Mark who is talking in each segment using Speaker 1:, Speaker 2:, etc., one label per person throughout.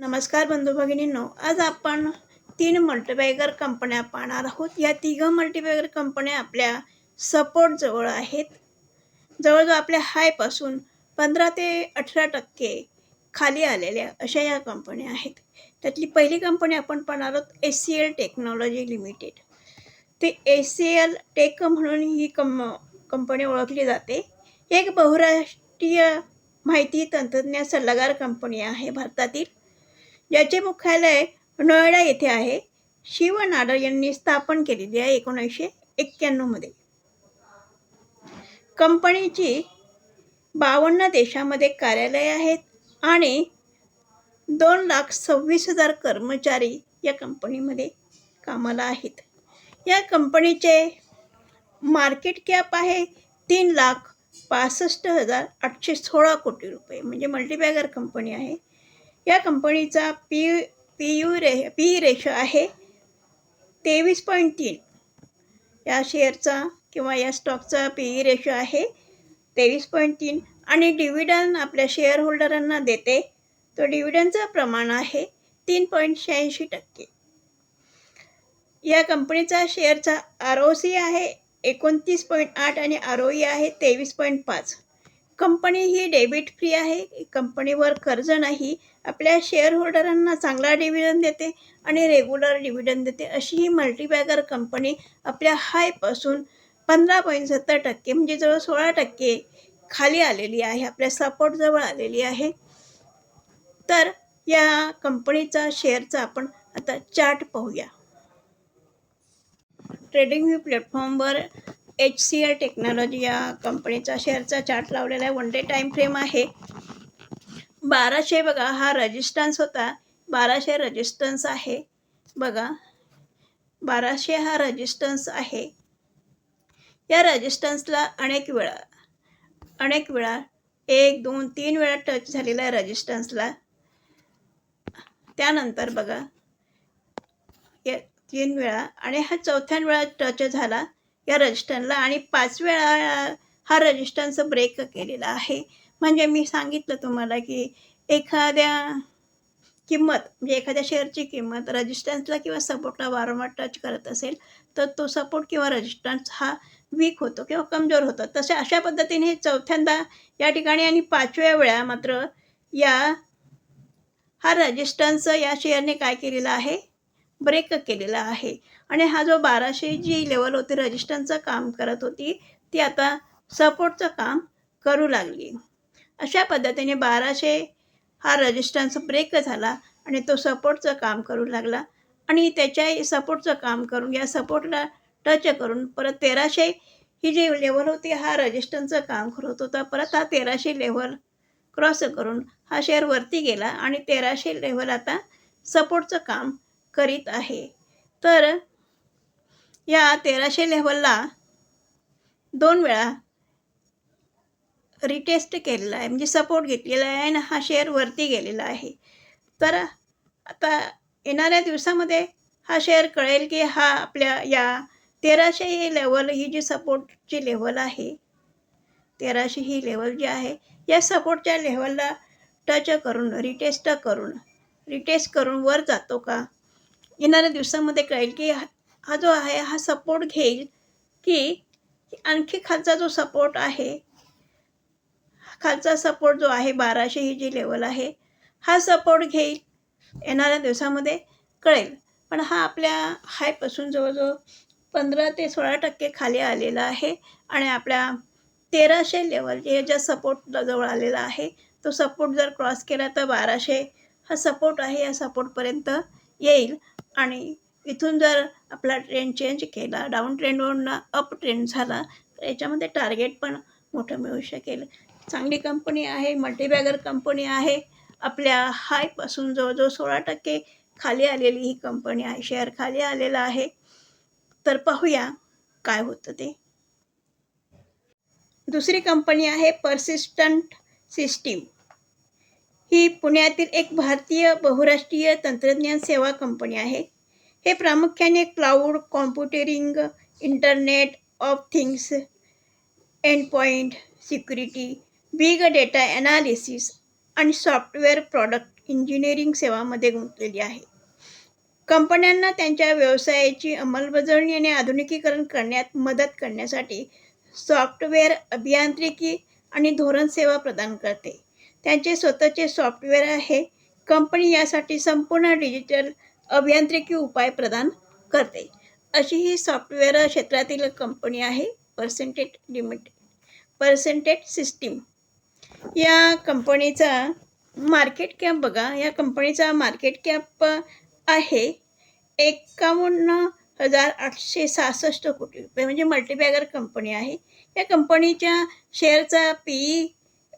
Speaker 1: नमस्कार बंधू भगिनींनो आज आपण तीन मल्टीबॅगर कंपन्या पाहणार आहोत. या तिघं मल्टीबॅगर कंपन्या आपल्या सपोर्टजवळ आहेत. जवळजवळ आपल्या हायपासून पंधरा ते अठरा टक्के खाली आलेल्या अशा या कंपन्या आहेत. त्यातली पहिली कंपनी आपण पाहणार आहोत S C L technology limited ते एस सी एल टेक म्हणून ही कम कंपनी ओळखली जाते. एक बहुराष्ट्रीय माहिती तंत्रज्ञान सल्लागार कंपनी आहे भारतातील. याचे मुख्यालय नोएडा येथे आहे. शिव नाडर यांनी स्थापन केलेली आहे एकोणीसशे एक्क्याण्णवमध्ये कंपनीची बावन्न देशामध्ये कार्यालय आहेत आणि दोन लाख सव्वीस हजार कर्मचारी या कंपनीमध्ये कामाला आहेत. या कंपनीचे मार्केट कॅप आहे तीन लाख पासष्ट हजार आठशे सोळा कोटी रुपये म्हणजे मल्टीबॅगर कंपनी आहे. या कंपनीचा पी पी यू रे पी रेशो आहे तेवीस पॉईंट तीन. या शेअरचा किंवा या स्टॉकचा पी ई रेशो आहे तेवीस पॉईंट तीन. आणि डिव्हिडन आपल्या शेअर होल्डरांना देते. तो डिव्हिडनचं प्रमाण आहे तीन पॉईंट शहाऐंशी टक्के. या कंपनीचा शेअरचा आर ओ सी आहे एकोणतीस पॉईंट आठ आणि आर ओ ई आहे तेवीस पॉईंट पाच. कंपनी ही डेबिट फ्री आहे कंपनीवर कर्ज नाही आपल्या शेअर होल्डरांना चांगला डिव्हिडंड देते आणि रेग्युलर डिव्हिडंड देते. अशी ही मल्टीबॅगर कंपनी आपल्या हायपासून पंधरा पॉईंट सत्तर टक्के म्हणजे जवळ सोळा टक्के खाली आलेली आहे आपल्या सपोर्टजवळ आलेली आहे. तर या कंपनीचा शेअरचा आपण आता चार्ट पाहूया. ट्रेडिंग व्ह्यू प्लॅटफॉर्मवर एच सी एल टेक्नॉलॉजी या कंपनीचा शेअरचा चार्ट लावलेला आहे. वन डे टाईम फ्रेम आहे. बाराशे बघा हा रजिस्टन्स होता. बाराशे रजिस्टन्स आहे. बघा बाराशे हा रजिस्टन्स आहे. या रजिस्टन्सला अनेक वेळा अनेक वेळा एक दोन तीन वेळा टच झालेला आहे रजिस्टन्सला त्यानंतर बघा या तीन वेळा आणि हा चौथ्या वेळा टच झाला. या रजिस्टनला आणि पाच वेळा हा रजिस्टन्स ब्रेक केलेला आहे. म्हणजे मी सांगितलं तुम्हाला की एखाद्या किंमत म्हणजे एखाद्या शेअरची किंमत रजिस्टन्सला किंवा सपोर्टला वारंवार टच करत असेल तर तो सपोर्ट किंवा रजिस्टन्स हा वीक होतो किंवा कमजोर होतो. तसे अशा पद्धतीने चौथ्यांदा या ठिकाणी आणि पाचव्या वेळा मात्र या हा रजिस्टन्स या शेअरने काय केलेला आहे? ब्रेक केलेला आहे. आणि हा जो बाराशे जी लेवल होती रजिस्टन्सचं काम करत होती ती आता सपोर्टचं काम करू लागली. अशा पद्धतीने बाराशे हा रजिस्टन्स ब्रेक झाला आणि तो सपोर्टचं काम करू लागला. आणि त्याच्या सपोर्टचं काम करून या सपोर्टला टच करून परत तेराशे ही जी लेवल होती हा रजिस्टन्सचं काम करत होता. परत हा तेराशे लेवल क्रॉस करून हा शेअर वरती गेला आणि तेराशे लेवल आता सपोर्टचं काम करीत आहे. तर या तेराशे लेवलला दोन वेळा रिटेस्ट केलेला आहे. म्हणजे सपोर्ट घेतलेला आहे आणि हा शेअर वरती गेलेला आहे. तर आता येणाऱ्या दिवसामध्ये हा शेअर कळेल की हा आपल्या या तेराशे ही लेवल ही जी सपोर्टची लेवल आहे तेराशे ही लेवल जी आहे या सपोर्टच्या लेवलला टच करून रिटेस्ट करून रिटेस्ट करून वर जातो का? येणाऱ्या दिवसामध्ये कळेल की हा जो आहे हा सपोर्ट घेईल की आणखी खालचा जो सपोर्ट आहे खालचा सपोर्ट जो आहे बाराशे ही जी लेवल आहे हा सपोर्ट घेईल येणाऱ्या दिवसामध्ये कळेल. पण हा आपल्या हायपासून जवळजवळ पंधरा ते सोळा टक्के खाली आलेला आहे आणि आपल्या तेराशे लेवल जे ज्या सपोर्ट जवळ आलेला आहे तो सपोर्ट जर क्रॉस केला तर बाराशे हा सपोर्ट आहे या सपोर्टपर्यंत येईल. आणि इथून जर आपला ट्रेंड चेंज केला डाऊन ट्रेंडवरून अप ट्रेंड झाला तर याच्यामध्ये टार्गेट पण मोठं मिळू शकेल. चांगली कंपनी आहे मल्टीबॅगर कंपनी आहे आपल्या हायपासून जवळजवळ सोळा टक्के खाली आलेली ही कंपनी आहे शेअर खाली आलेला आहे. तर पाहूया काय होतं ते. दुसरी कंपनी आहे पर्सिस्टंट सिस्टीम ही पुण्यातील एक भारतीय बहुराष्ट्रीय तंत्रज्ञान सेवा कंपनी आहे. हे प्रामुख्याने cloud computing internet of things end point security big data analysis आणि सॉफ्टवेअर प्रॉडक्ट इंजिनिअरिंग सेवामध्ये गुंतलेली आहे. कंपन्यांना त्यांच्या व्यवसायाची अंमलबजावणी आणि आधुनिकीकरण करण्यात मदत करण्यासाठी सॉफ्टवेअर अभियांत्रिकी आणि धोरण सेवा प्रदान करते. त्यांचे स्वतःचे सॉफ्टवेअर आहे. कंपनी यासाठी संपूर्ण डिजिटल अभियांत्रिकी उपाय प्रदान करते. अशी ही सॉफ्टवेअर क्षेत्रातील कंपनी आहे पर्सेंटेज लिमिटेड पर्सेंटेज सिस्टीम या कंपनीचा मार्केट कॅप बघा. या कंपनीचा मार्केट कॅप आहे एकावन्न हजार आठशे सहासष्ट कोटी रुपये. म्हणजे मल्टीबॅगर कंपनी आहे. या कंपनीच्या शेअरचा पी ई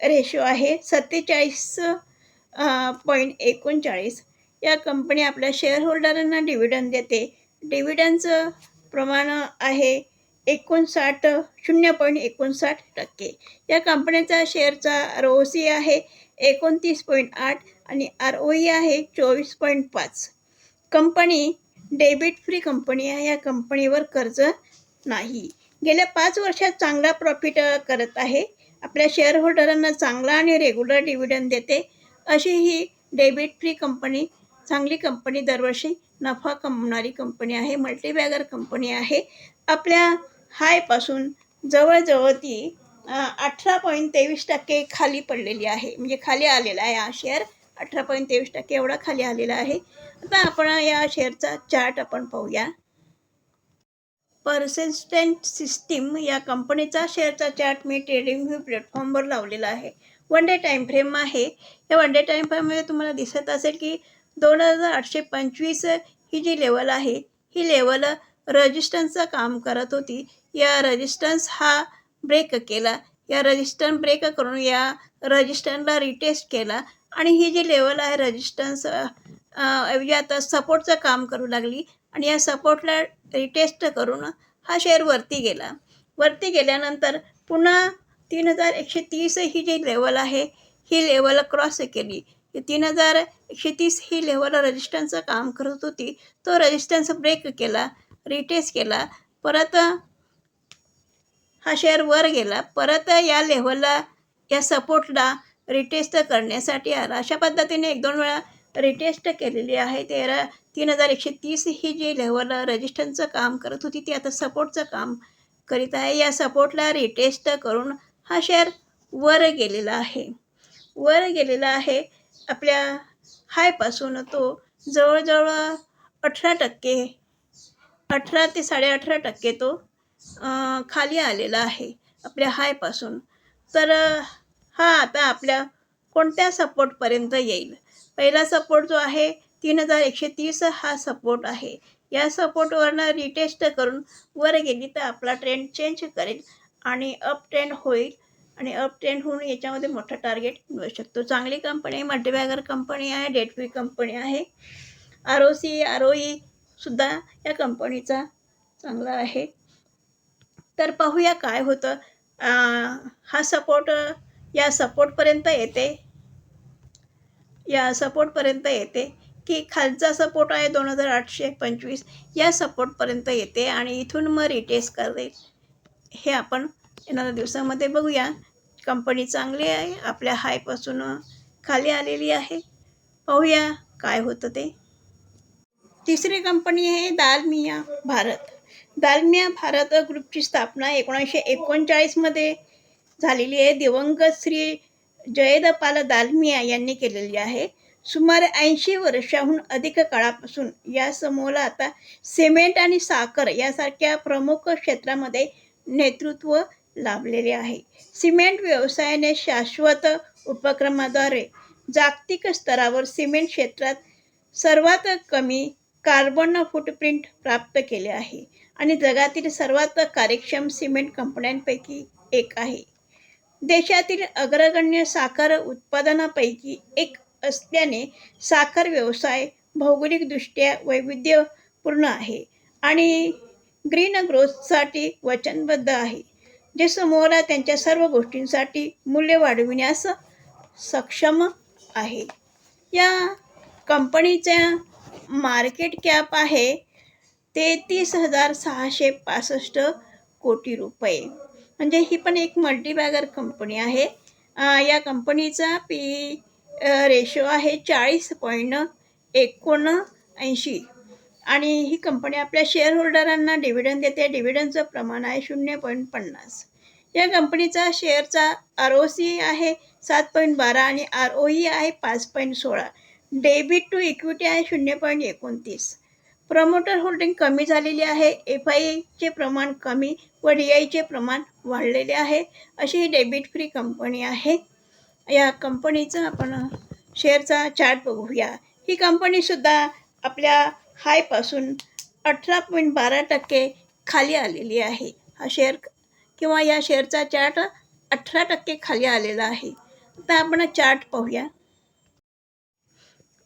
Speaker 1: रेशो आहे सत्तेचाळीस पॉईंट एकोणचाळीस. या कंपनी आपल्या शेअरहोल्डरांना डिव्हिडंड देते. डिव्हिडंडचं प्रमाण आहे एकोणसाठ शून्य पॉईंट एकोणसाठ टक्के. या कंपनीचा शेअरचा आर ओ सी आहे एकोणतीस पॉईंट आठ आणि आर ओ ई आहे चोवीस पॉईंट पाच. कंपनी डेबिट फ्री कंपनी आहे. या कंपनीवर कर्ज नाही. गेल्या पाच वर्षात चांगला प्रॉफिट करत आहे. आपल्या शेअरहोल्डरांना चांगला आणि रेग्युलर डिव्हिडंड देते अशी ही डेबिट फ्री कंपनी चांगली कंपनी दरवर्षी नफा कमवणारी कंपनी आहे मल्टीबॅगर कंपनी आहे. आपल्या हायपासून जवळजवळ ती अठरा पॉईंट तेवीस टक्के खाली पडलेली आहे. म्हणजे खाली आलेला आहे हा शेअर अठरा पॉईंट तेवीस टक्के एवढा खाली आलेला आहे. आता आपण या शेअरचा चार्ट आपण पाहूया. पर्सिस्टंट सिस्टीम या कंपनीचा शेअरचा चार्ट मी ट्रेडिंग व्ह्यू प्लॅटफॉर्मवर लावलेला आहे. वन डे टाईम फ्रेम आहे. या वन डे टाईम फ्रेममध्ये तुम्हाला दिसत असेल की दोन हजार आठशे पंचवीस ही जी लेवल आहे ही लेवल रजिस्टन्सचं काम करत होती. या रजिस्टन्स हा ब्रेक केला. या रजिस्टन ब्रेक करून या रजिस्टनला रिटेस्ट केला. आणि ही जी लेवल आहे रजिस्टन्स ऐवजी आता सपोर्टचं काम करू लागली. आणि या सपोर्टला रिटेस्ट करून हा शेअर वरती गेला. वरती गेल्यानंतर पुन्हा तीन हजार एकशे तीस ही जी लेवल आहे ही लेवल क्रॉस केली. तीन हजार एकशे तीस ही लेवल रजिस्टन्सचं काम करत होती. तो रजिस्टन्स ब्रेक केला रिटेस्ट केला. परत हा शेअर वर गेला. परत या लेवलला या सपोर्टला रिटेस्ट करण्यासाठी आला. अशा पद्धतीने एक दोन वेळा रिटेस्ट केलेली आहे. तेरा तीन हजार एकशे तीस ही जी लेवल रजिस्टन्सचं काम करत होती ती आता सपोर्टचं काम करीत आहे. या सपोर्टला रिटेस्ट करून हा शेअर वर गेलेला आहे. वर गेलेला आहे. आपल्या हायपासून तो जवळजवळ अठरा टक्के अठरा ते साडेअठरा टक्के तो खाली आलेला आहे. आपल्या हायपासून तर हा आता आपल्या कोणत्या सपोर्टपर्यंत येईल? पहिला सपोर्ट जो आहे तीन हजार एकशे तीस हा सपोर्ट आहे. या सपोर्टवरनं रिटेस्ट करून वर गेली तर आपला ट्रेंड चेंज करेल आणि अप ट्रेंड होईल आणि अप ट्रेंड होऊन याच्यामध्ये मोठं टार्गेट मिळू शकतो. चांगली कंपनी मल्टीबॅगर कंपनी आहे डेट कंपनी आहे. R O C R O ईसुद्धा या कंपनीचा चांगला आहे. तर पाहूया काय होतं. हा सपोर्ट या सपोर्टपर्यंत येते. या सपोर्टपर्यंत येते की खालचा सपोर्ट आहे दोन हजार आठशे पंचवीस. या सपोर्टपर्यंत येते आणि इथून मग रिटेस्ट करेल. हे आपण येणाऱ्या दिवसामध्ये बघूया. कंपनी चांगली आहे आपल्या हायपासून खाली आलेली आहे. पाहूया काय होतं ते. तिसरी कंपनी आहे दालमिया भारत. दालमिया भारत ग्रुपची स्थापना एकोणीसशे एकोणचाळीसमध्ये झालेली आहे. दिवंगत श्री जयदपाल दालमिया यांनी केलेली आहे. सुमारे ऐंशी वर्षाहून अधिक काळापासून या समूहाला आता सिमेंट आणि साखर यासारख्या प्रमुख क्षेत्रामध्ये नेतृत्व लाभलेले आहे. सिमेंट व्यवसायाने शाश्वत उपक्रमाद्वारे जागतिक स्तरावर सिमेंट क्षेत्रात सर्वात कमी कार्बन फुटप्रिंट प्राप्त केले आहे. आणि जगातील सर्वात कार्यक्षम सिमेंट कंपन्यांपैकी एक आहे. देशातील अग्रगण्य साखर उत्पादनापैकी एक असल्याने साखर व्यवसाय भौगोलिकदृष्ट्या वैविध्यपूर्ण आहे आणि ग्रीन ग्रोथसाठी वचनबद्ध आहे जे समूहाला त्यांच्या सर्व गोष्टींसाठी मूल्य वाढविण्यास सक्षम आहे. या कंपनीच्या मार्केट कॅप आहे तेहतीस हजार सहाशे पासष्ट कोटी रुपये. म्हणजे ही पण एक मल्टीबॅगर कंपनी आहे. या कंपनीचा पी रेशो आहे चाळीस पॉईंट एकोणऐंशी. आणि ही कंपनी आपल्या शेअर होल्डरांना डिव्हिडंड देते डिव्हिडंडचं प्रमाण आहे शून्य पॉईंट पन्नास. या कंपनीचा शेअरचा आर ओ सी आहे सात पॉईंट बारा आणि आर ओ ई आहे पाच पॉईंट सोळा. डेबिट टू इक्विटी आहे शून्य पॉईंट एकोणतीस. प्रमोटर होल्डिंग कमी झालेली आहे. एफ आयचे प्रमाण कमी. व डी आयचे प्रमाण वाढलेले आहे. अशी ही डेबिट फ्री कंपनी आहे. या कंपनीचं आपण शेअरचा चार्ट बघूया. ही कंपनीसुद्धा आपल्या हायपासून अठरा पॉईंट बारा टक्के खाली आलेली आहे. हा शेअर किंवा या शेअरचा चार्ट अठरा टक्के खाली आलेला आहे. आता आपण चार्ट पाहूया.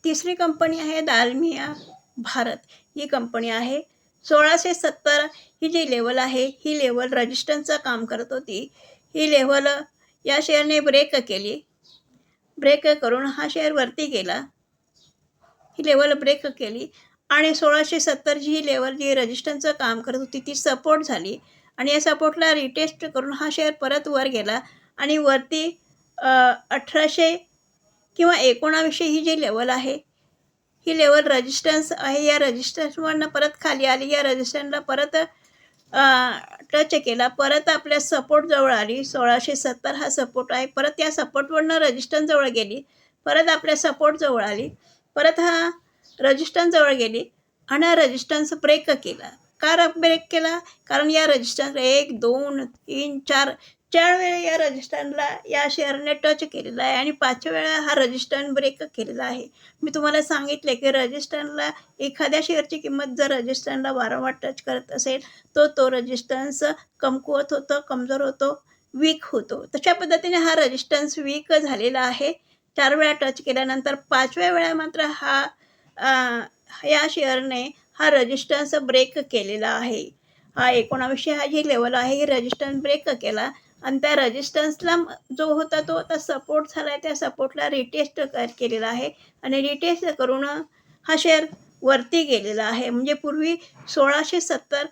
Speaker 1: तिसरी कंपनी आहे दालमिया भारत. ही कंपनी आहे. सोळाशे सत्तर ही जी लेवल आहे ही लेवल रजिस्टरचं काम करत होती. ही लेवल या शेअरने ब्रेक केली. ब्रेक करून हा शेअर वरती गेला. ही लेवल ब्रेक केली. आणि सोळाशे सत्तरची ही लेवल जी रजिस्टरचं काम करत होती ती सपोर्ट झाली. आणि या सपोर्टला रिटेस्ट करून हा शेअर परत वर गेला. आणि वरती अठराशे किंवा एकोणावीसशे ही जी लेवल आहे ही लेवल रजिस्टन्स आहे. या रजिस्टन्सवरनं परत खाली आली. या रजिस्टन्सला परत टच केला. परत आपल्या सपोर्टजवळ आली. सोळाशे सत्तर हा सपोर्ट आहे. परत या सपोर्टवरनं रजिस्टन्सजवळ गेली. परत आपल्या सपोर्टजवळ आली. परत हा रजिस्टन्सजवळ गेली आणि हा रजिस्टन्स ब्रेक केला. का ब्रेक केला? कारण या रजिस्टन्स एक दोन तीन चार चार वेळा या रजिस्टरला या शेअरने टच केलेला आहे आणि पाचव्या वेळा हा रजिस्टन ब्रेक केलेला आहे मी तुम्हाला सांगितले की रजिस्टरला एखाद्या शेअरची किंमत जर रजिस्टरला वारंवार टच करत असेल तो तो रजिस्टन्स कमकुवत होतो कमजोर होतो वीक होतो. तशा पद्धतीने हा रजिस्टन्स वीक झालेला आहे. चार वेळा टच केल्यानंतर पाचव्या वेळा मात्र हा या शेअरने हा रजिस्टन्स ब्रेक केलेला आहे. हा एकोणावीसशे हा जी लेवल आहे ही रजिस्टन्स ब्रेक केला आणि त्या रजिस्टन्सला जो होता तो आता सपोर्ट झाला आहे त्या सपोर्टला रिटेस्ट कर केलेला आहे. आणि रिटेस्ट करून हा शेअर वरती गेलेला आहे. म्हणजे पूर्वी सोळाशे सत्तर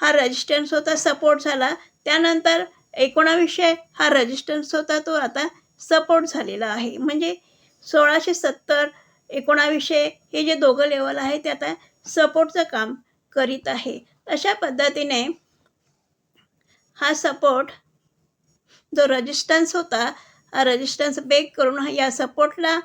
Speaker 1: हा रजिस्टन्स होता सपोर्ट झाला. त्यानंतर एकोणावीसशे हा रजिस्टन्स होता तो आता सपोर्ट झालेला आहे. म्हणजे सोळाशे सत्तर एकोणावीसशे हे जे दोघं लेवल आहे ते आता सपोर्टचं काम करीत आहे. अशा पद्धतीने हा सपोर्ट जो रजिस्टन्स होता हा रजिस्टन्स बेक करून हा या सपोर्टला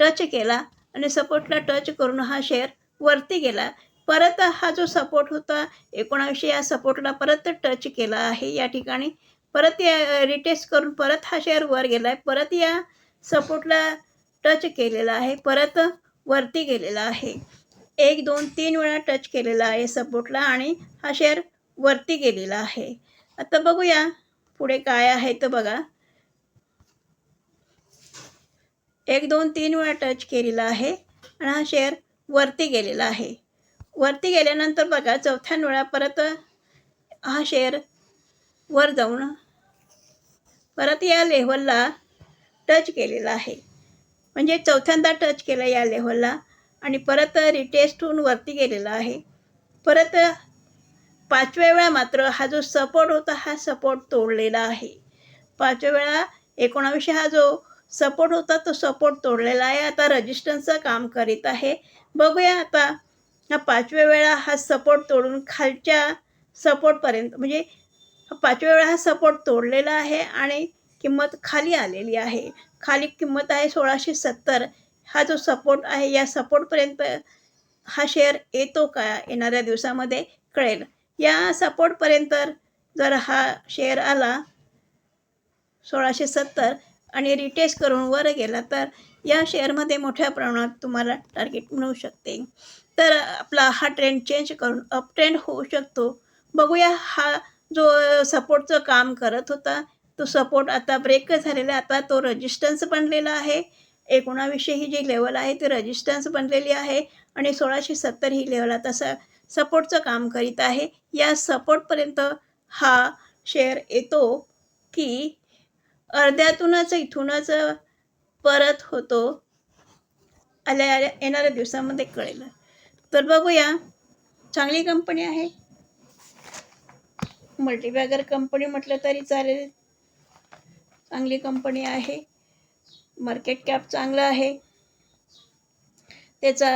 Speaker 1: टच केला आणि सपोर्टला टच करून हा शेअर वरती गेला. परत हा जो सपोर्ट होता एकोणावीसशे या सपोर्टला परत टच केला आहे या ठिकाणी. परत या रिटेस्ट करून परत हा शेअर वर गेला आहे परत या सपोर्टला टच केलेला आहे. परत वरती गेलेला आहे. एक दोन तीन वेळा टच केलेला आहे सपोर्टला आणि हा शेअर वरती गेलेला आहे. आता बघूया पुढे काय आहे तर बघा. एक दोन तीन वेळा टच केलेला आहे आणि हा शेअर वरती गेलेला आहे. वरती गेल्यानंतर बघा चौथ्या वेळा परत हा शेअर वर जाऊन परत या लेव्हलला टच केलेला आहे. म्हणजे चौथ्यांदा टच केला या लेव्हलला आणि परत रिटेस्ट होऊन वरती गेलेला आहे. परत पाचव्या वेळा मात्र हा जो सपोर्ट होता हा सपोर्ट तोडलेला आहे. पाचव्या वेळा एकोणावीसशे हा जो सपोर्ट होता तो सपोर्ट तोडलेला आहे. आता रजिस्टन्सचं काम करीत आहे. बघूया आता हा पाचव्या वेळा हा सपोर्ट तोडून खालच्या सपोर्टपर्यंत म्हणजे पाचव्या वेळा हा सपोर्ट तोडलेला आहे आणि किंमत खाली आलेली आहे. खाली किंमत आहे सोळाशे सत्तर. हा जो सपोर्ट आहे या सपोर्टपर्यंत हा शेअर येतो का येणाऱ्या दिवसामध्ये? कळेल. या सपोर्टपर्यंत जर हा शेअर आला सोळाशे सत्तर आणि रिटेस्ट करून वर गेला तर या शेअरमध्ये मोठ्या प्रमाणात तुम्हाला टार्गेट मिळू शकते. तर आपला हा ट्रेंड चेंज करून अप ट्रेंड होऊ शकतो. बघूया हा जो सपोर्टचं काम करत होता तो सपोर्ट आता ब्रेक झालेला आता तो रजिस्टन्स बनलेला आहे. एकोणावीसशे ही जी लेवल आहे ती रजिस्टन्स बनलेली आहे. आणि सोळाशे सत्तर ही लेवल आता स सपोर्टचं काम करीत आहे. या सपोर्टपर्यंत हा शेअर येतो की अर्ध्यातूनच इथूनच परत होतो. आल्या येणाऱ्या दिवसामध्ये कळेल. तर बघूया चांगली कंपनी आहे. मल्टीबॅगर कंपनी म्हटलं तरी चालेल. चांगली कंपनी आहे. मार्केट कॅप चांगला आहे. त्याचा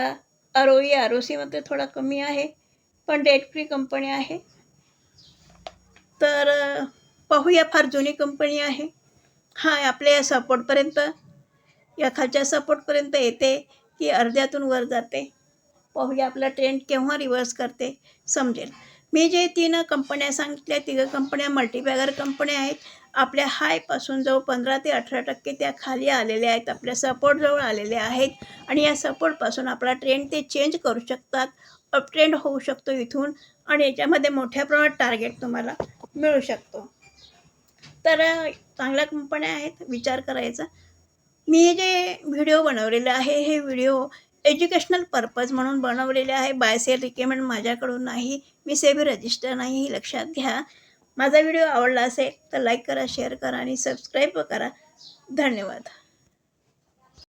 Speaker 1: R O E R O सीमध्ये थोडा कमी आहे. पण डेट फ्री कंपनी आहे. तर पाहूया फार जुनी कंपनी आहे. हा आपल्या या सपोर्टपर्यंत या खालच्या सपोर्टपर्यंत येते की अर्ध्यातून वर जाते. पाहूया आपला ट्रेंड केव्हा रिव्हर्स करते समजेल. मी जे तीन कंपन्या सांगितल्या तिघं कंपन्या मल्टीबॅगर कंपन्या आहेत. आपल्या हायपासून जवळ पंधरा ते अठरा टक्के त्या खाली आलेल्या आहेत. आपल्या सपोर्टजवळ आलेल्या आहेत. आणि या सपोर्टपासून आपला ट्रेंड ते चेंज करू शकतात. अपट्रेंड होऊ शकतो इथून आणि याच्यामध्ये मोठ्या प्रमाणात टार्गेट तुम्हाला मिळू शकतो. तर चांगल्या कंपन्या आहेत विचार करायचा. मी जे व्हिडिओ बनवलेले आहे हे व्हिडिओ एज्युकेशनल पर्पज म्हणून बनवलेले आहे. बाय सेल रिकमेंड माझ्याकडून नाही. मी सेबी रजिस्टर नाही हे लक्षात घ्या. माझा व्हिडिओ आवडला असेल तर लाईक करा शेअर करा आणि सबस्क्राईब करा. धन्यवाद.